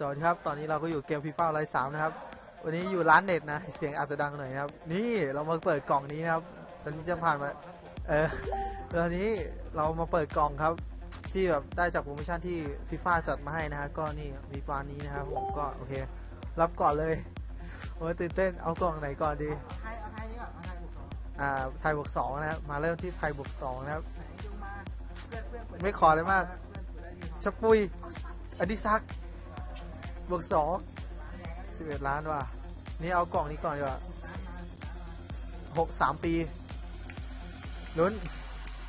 สวัสดีครับ ตอนนี้เราก็อยู่เกมฟีฟ่าไลฟ์สามนะครับ วันนี้อยู่ร้านเน็ตนะ เสียงอาจจะดังหน่อยนะครับ นี่เรามาเปิดกล่องนี้นะครับ ตอนนี้จะผ่านมา เออตอนนี้เรามาเปิดกล่องครับ ที่แบบได้จากโปรโมชั่นที่ฟีฟ่าจัดมาให้นะฮะ ก็นี่มีฟานนี้นะครับผมก็โอเค รับก่อนเลย โอ้ยตื่นเต้น เอากล่องไหนก่อนดี ไทยเอาไทยดีกว่าเอาไทยบุกสองอ่า ไทยบวกสองนะครับ มาเริ่มที่ไทยบวกสองนะครับแสงจงมาเพื่อนเพื่อนเปิดไม่ขอเลยมาก เพื่อนเปิดได้ดีครับชะปุยอดิซัก บวกสองสิบเอ็ดล้านว่ะ นี่เอากล่องนี้ก่อนดีกว่าหกสามปีลุ้น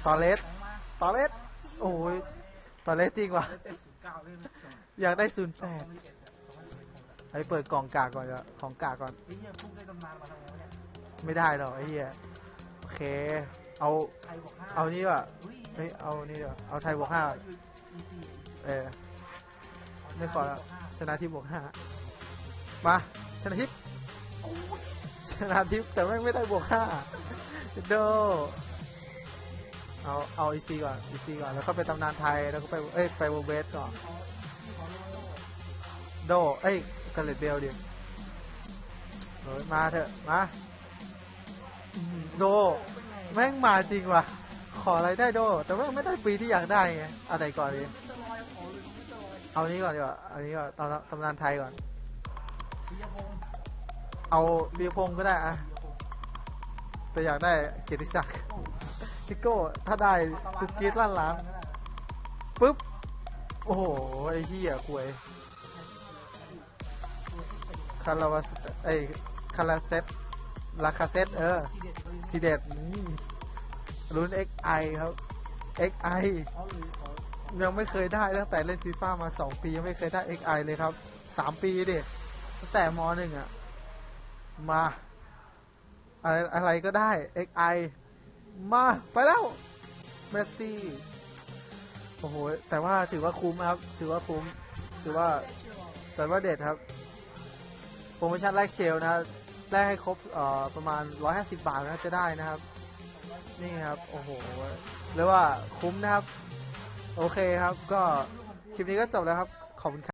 ตอเลสตอเลสโอ้ยตอเลสจริงว่ะ อยากได้ศูนย์แปสองดพันสิบเอ็ดสองพันไอ้เปิดกล่องกากก่อนดีกว่าของกากก่อน ไม่ได้หรอกไอ้เหี้ยโอเค เอาเอานี่ว่ะเฮ้ยเอานี่ว่าเอาไทยบวกห้าเออ ไม่ขอแล้วชนะทิพย์บวกห้ามาชนะทิพย์ชนะทิพย์แต่แม่งไม่ได้บวกห้าโดเอาเอาอีซีก่อนอีซีก่อนแล้วก็ไปตำนานไทยแล้วก็ไปเอ้ยไปวงเบสก่อนโดเอ้ยกาเลตเบลดิเฮ้ยมาเถอะมาโดแม่งมาจริงว่ะขออะไรได้โด แต่ว่าไม่ได้ปีที่อยากได้ไงอาไหนก่อนดี เตอร์ลอยเอานี้ก่อนดีกว่าเอานี้ก่อนตำตำนานไทยก่อนพิยพงศ์เอาเบียร์พงศ์ก็ได้อะพิยพงศ์แต่อยากได้เกียรติศักดิ์ซิโก้ ถ้าได้ตุกกรีดล้านล้านปุ๊บ โอ้โห ไอ้เหี้ยควยคาราวัสไอ้คาราเซตลาคาเซตเออ ทีเด็ดก็เลยทีเด็ดนี่ลุ้น XI ครับ XI เขาเลยขอ ยังไม่เคยได้ตั้งแต่เล่นฟีฟ่ามา2ปียังไม่เคยได้ XI เลยครับ3ปีดิตั้งแต่มหนึ่งอะมา อะไรอะไรก็ได้ XI มาไปแล้วเมสซี่โอ้โหแต่ว่าถือว่าคุ้มครับ ถือว่าคุ้มถือว่าแต่ว่าเด็ดครับโปรโมชั่นแรกเชลนะแรกให้ครบประมาณ 150 บาทนะจะได้นะครับ นี่ครับ โอ้โหเรียกว่าคุ้มนะครับ โอเคครับ ก็คลิปนี้ก็จบแล้วครับ ขอบคุณครับ